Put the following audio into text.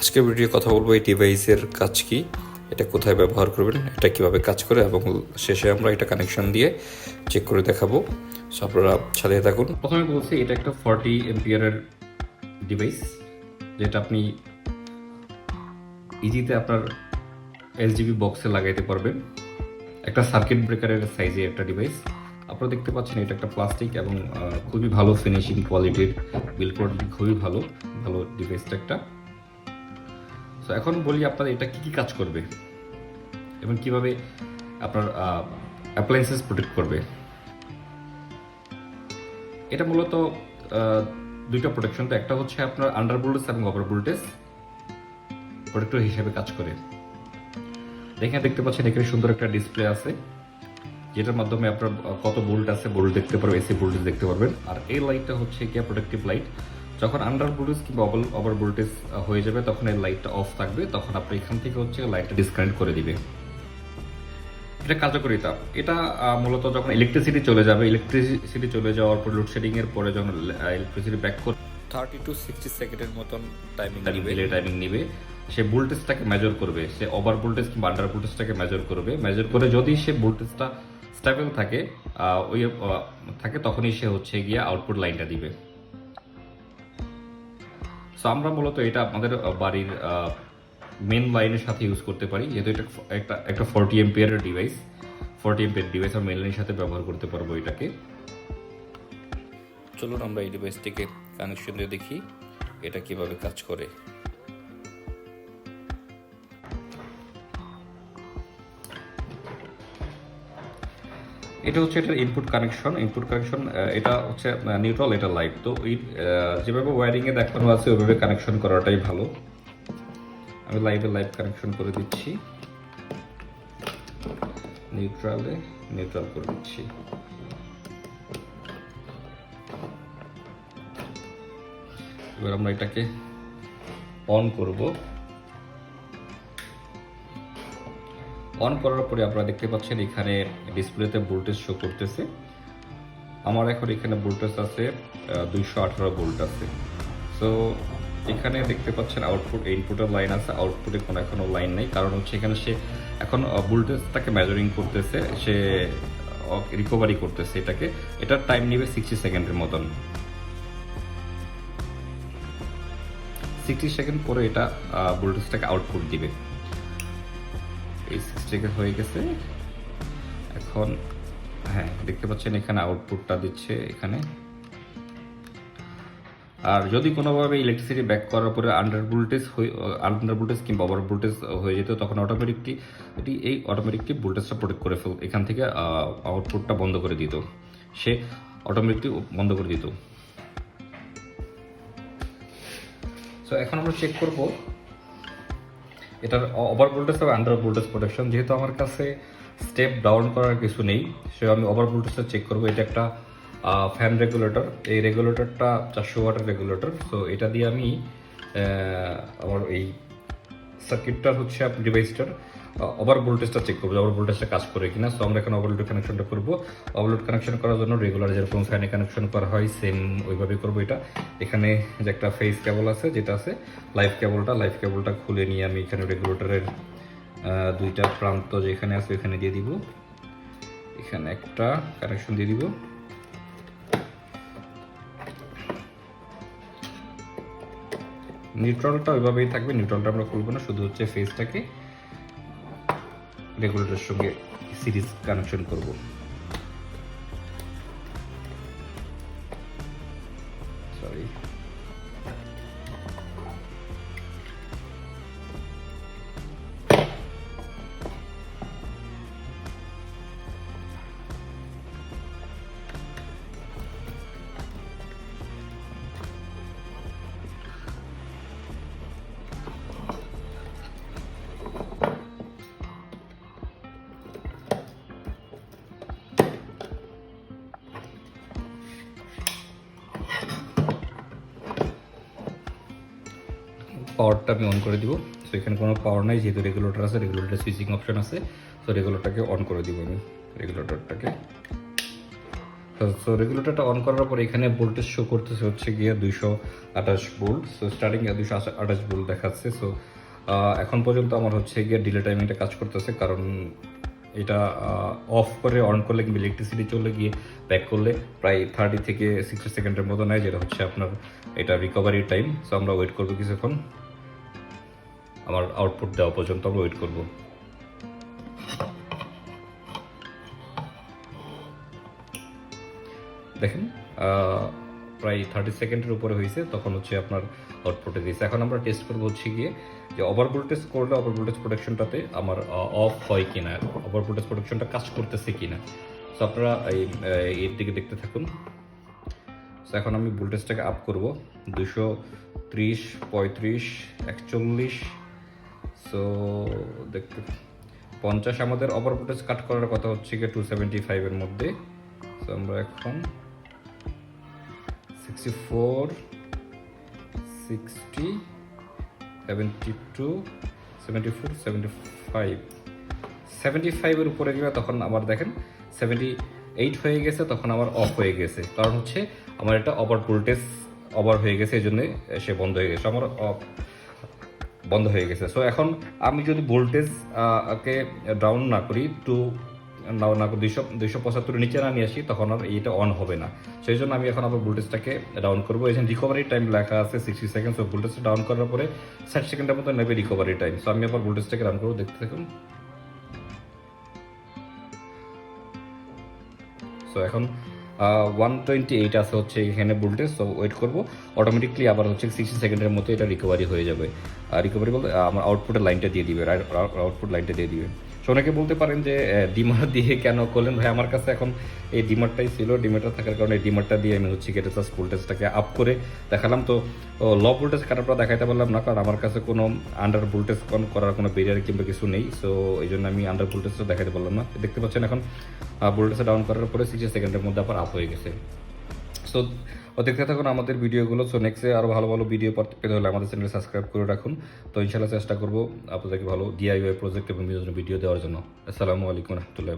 আজকে ভিডিও কথা বলব এই ডিভাইসের কাজ কি, এটা কোথায় ব্যবহার করবেন, এটা কীভাবে কাজ করে, এবং শেষে আমরা এটা কানেকশন দিয়ে চেক করে দেখাবো। সো আপনারা সাথে থাকুন। প্রথমে বলছি, এটা একটা ফর্টি এমপিয়ারের ডিভাইস যেটা আপনি ইজিতে আপনার এলজিবি বক্সে লাগাইতে পারবেন। একটা সার্কিট ব্রেকারের সাইজে একটা ডিভাইস আপনারা দেখতে পাচ্ছেন, এটা একটা প্লাস্টিক এবং খুবই ভালো ফিনিশিং কোয়ালিটির বিল কোয়ালিটি খুবই ভালো ভালো ডিভাইসটা একটা। তো এখন বলি আপনার এটা কি কি কাজ করবে? এবং কীভাবে আপনার অ্যাপ্লায়েন্সেস প্রোটেক্ট করবে? এটা মূলত দুইটা প্রোটেকশন তো। একটা হচ্ছে আপনার আন্ডার ভোল্টেজ এবং ওভার ভোল্টেজ প্রোটেক্টর হিসেবে কাজ করে। এখানে দেখতে পাচ্ছেন এখানে সুন্দর একটা ডিসপ্লে আছে, যেটার মাধ্যমে আপনার কত বোল্ট আছে বোল্ট দেখতে পারবেন এসি ভোল্টেজ দেখতে পারবেন। আর এই লাইটটা হচ্ছে কি প্রোটেক্টিভ লাইট যখন আন্ডার ভোল্টেজ কিংবা ওভার ভোল্টেজ হয়ে যাবে তখন এই লাইটটা অফ থাকবে তখন আপনি এখান থেকে হচ্ছে লাইটটা ডিসকানেক্ট করে দিবে। এটা কার্যকরিতা এটা মূলত যখন ইলেকট্রিসিটি চলে যাবে ইলেকট্রিসিটি চলে যাওয়ার পর লোডশেডিং এর পরে যখন ইলেকট্রিসিটি ব্যাক করে থার্টি টু সিক্সটি সেকেন্ডের মতন টাইমিং নিবে। টাইমিং নিবে। সে ভোল্টেজটাকে মেজার করবে। সে ওভার ভোল্টেজ কিংবা আন্ডার ভোল্টেজটাকে মেজার করবে। মেজার করে যদি সে ভোল্টেজটা স্টেবল থাকে ওই থাকে তখনই সে হচ্ছে গিয়ে আউটপুট লাইনটা দিবে। সো আমরা মূলত এটা আমাদের বাড়ির মেন লাইনের সাথে ইউজ করতে পারি। যেহেতু এটা একটা একটা ফোরটি এমপিয়ারের ডিভাইস ফোরটি এমপিয়ার ডিভাইস আমরা মেন লাইনের সাথে ব্যবহার করতে পারব এটাকে। চলুন আমরা এই ডিভাইসটিকে কানেকশন দিয়ে দেখি, এটা কীভাবে কাজ করে। এটা হচ্ছে এটার ইনপুট কানেকশন ইনপুট কানেকশন এটা হচ্ছে নিউট্রাল এটা লাইভ তো যেভাবে ওয়্যারিং এ দেখানো আছে, ওইভাবে কানেকশন করাটাই ভালো। আমি লাইভে লাইভ কানেকশন করে দিচ্ছি। নিউট্রালে নিউট্রাল করে দিচ্ছি। এবার আমরা এটাকে অন করব। অন করার পরে আপনারা দেখতে পাচ্ছেন এখানে ডিসপ্লেতে ভোল্টেজ শো করতেছে। আমার এখন এখানে ভোল্টেজ আছে দুইশো আঠারো ভোল্ট আছে। সো এখানে দেখতে পাচ্ছেন আউটপুট ইনপুটের লাইন আছে। আউটপুটে কোনো এখনও লাইন নেই। কারণ হচ্ছে এখানে সে এখন ভোল্টেজটাকে মেজারিং করতেছে। সে রিকভারি করতেছে এটাকে। এটার টাইম নেবে সিক্সটি সেকেন্ডের মতন। সিক্সটি সেকেন্ড পরে এটা ভোল্টেজটাকে আউটপুট দিবে। এই সিক্সটি হয়ে গেছে। এখন হ্যাঁ দেখতে পাচ্ছেন এখানে আউটপুটটা দিচ্ছে এখানে। আর যদি কোনোভাবে ইলেকট্রিসিটি ব্যাক করার পরে আন্ডার ভোল্টেজ আন্ডার ভোল্টেজ কিংবা ওভার ভোল্টেজ হয়ে যেত, তখন অটোমেটিকলি এটি, এই অটোমেটিকলি ভোল্টেজটা প্রোটেক্ট করে ফেল, এখান থেকে আউটপুটটা বন্ধ করে দিত। সে অটোমেটিকলি বন্ধ করে দিত। সো এখন আমরা চেক করব এটার ওভার ভোল্টেজ এবং আন্ডার ভোল্টেজ প্রোটেকশন যেহেতু আমার কাছে স্টেপ ডাউন করার কিছু নেই, সে আমি ওভার ভোল্টেজটা চেক করব। এটা একটা ফ্যান রেগুলেটর এই রেগুলেটরটা চারশো ওয়াটের রেগুলেটর সো এটা দিয়ে আমি আমার এই সার্কিটটার হচ্ছে ডিভাইসটার ওভার ভোল্টেজটা চেক করব ওভার ভোল্টেজটা কাজ করে কিনা। সো আমরা এখন ওভারলোড কানেকশনটা করব। ওভারলোড কানেকশন করার জন্য রেগুলার যেরকম ফ্যানে কানেকশন করা হয় সেম ওইভাবে করব এটা। এখানে যে একটা ফেস কেবল আছে, যেটা আছে লাইফ কেবলটা লাইফ কেবলটা খুলে নিয়ে আমি এখানে রেগুলেটরের দুইটা প্রান্ত যেখানে আছে ওইখানে দিয়ে দিব। এখানে একটা কানেকশন দিয়ে দিব। নিউট্রালটা ওইভাবেই থাকবে নিউট্রালটা আমরা খুলবো না, শুধু হচ্ছে ফেসটাকে রেগুলেটরের সঙ্গে সিরিজ কানেকশন করব। পাওয়ারটা আমি অন করে দিব। সো এখানে কোনো পাওয়ার নাই, যেহেতু রেগুলেটর আছে রেগুলেটার সুইচিং অপশন আছে। সো রেগুলেটরটাকে অন করে দিব আমি রেগুলেটরটাকে সো রেগুলেটরটা অন করার পর এখানে ভোল্টেজ শো করতেছে হচ্ছে গিয়ে দুইশো আঠাশ ভোল্ট সো স্টার্টিং দুইশো আঠাশ ভোল্ট দেখাচ্ছে। সো এখন পর্যন্ত আমার হচ্ছে গিয়ে ডিলে টাইমিংটা কাজ করতেছে, কারণ এটা অফ করে অন করলে কিংবা ইলেকট্রিসিটি চলে গিয়ে ব্যাক করলে প্রায় থার্টি থেকে সিক্সটি সেকেন্ডের মতো নেয়, যেটা হচ্ছে আপনার এটা রিকভারি টাইম সো আমরা ওয়েট করব কিছুক্ষণ। আমার আউটপুট দেওয়া পর্যন্ত আমরা ওয়েট করব। দেখেন প্রায় থার্টি সেকেন্ডের উপরে হয়েছে, তখন হচ্ছে আপনার আউটপুটে দিয়েছে। এখন আমরা টেস্ট করব হচ্ছে গিয়ে যে ওভার ভোল্টেজ করলে ওভার ভোল্টেজ প্রোটেকশনটাতে আমার অফ হয় কিনা ওভার ভোল্টেজ প্রোটেকশনটা কাজ করতেছে কিনা। সো আপনারা এই এর দিকে দেখতে থাকুন। সো এখন আমি ভোল্টেজটাকে আপ করব। দুশো ত্রিশ, পঁয়ত্রিশ, একচল্লিশ সো দেখতে পঞ্চাশ আমাদের ওভার ভোল্টেজ কাট করার কথা হচ্ছে গিয়ে টু সেভেন্টি ফাইভের মধ্যে। সো আমরা এখন sixty four sixty seventy two seventy four seventy five seventy ফাইভের উপরে গেলে তখন আবার দেখেন সেভেন্টি এইট হয়ে গেছে, তখন আমার অফ হয়ে গেছে। কারণ হচ্ছে, আমার এটা ওভার ভোল্টেজ ওভার হয়ে গেছে, এই জন্যে সে বন্ধ হয়ে গেছে। আমার off বন্ধ হয়ে গেছে। সো এখন আমি যদি ভোল্টেজ কে ডাউন না করি টু না না দুইশো দুইশো পঁচাত্তর নিচে না নিয়ে আসি, তখন আর এইটা অন হবে না। সেই জন্য আমি এখন আবার ভোল্টেজটাকে ডাউন করব। এখানে রিকভারি টাইম লেখা আছে সিক্সটি সেকেন্ড সো ভোল্টেজটা ডাউন করার পরে ষাট সেকেন্ডের মতো নেবে রিকভারি টাইম সো আমি আবার ভোল্টেজটাকে ডাউন করব, দেখতে থাকুন। সো এখন ওয়ান টোয়েন্টি এইট আছে হচ্ছে এখানে ভোল্টেজ সো ওয়েট করব। অটোমেটিকলি আবার হচ্ছে সিক্সটি সেকেন্ডের মতো এটা রিকভারি হয়ে যাবে। রিকভারি বলতে আমার আউটপুটের লাইনটা দিয়ে দিবে আউটপুট লাইনটা দিয়ে দিবে। সো অনেকে বলতে পারেন যে ডিমার দিয়ে কেন করলেন? ভাই, আমার কাছে এখন এই ডিমারটাই ছিল। ডিমারটা থাকার কারণে এই ডিমারটা দিয়ে আমি হচ্ছে গেটে জাস্ট ভোল্টেজটাকে আপ করে দেখালাম। তো ল ভোল্টেজ কাটারটা দেখাইতে পারলাম না, কারণ আমার কাছে কোনো আন্ডার ভোল্টেজ কন করার কোনো বেরিয়ার কিংবা কিছু নেই। সো এই জন্য আমি আন্ডার ভোল্টেজটা দেখাতে পারলাম না। দেখতে পাচ্ছেন এখন ভোল্টেজটা ডাউন করার পরে সিক্সটি সেকেন্ডের মধ্যে আবার আপ হয়ে গেছে। সো দেখতে থাকুন আমাদের ভিডিওগুলো। সো নেক্সটে আরও ভালো ভালো ভিডিও পেতে হলে আমাদের চ্যানেল সাবস্ক্রাইব করে রাখুন। তো ইনশাল্লাহ চেষ্টা করব আপনাদেরকে ভালো ডিআইওয়াই প্রজেক্ট এবং বিভিন্ন ভিডিও দেওয়ার জন্য। আসসালামু আলাইকুম রহমতুল্লাহ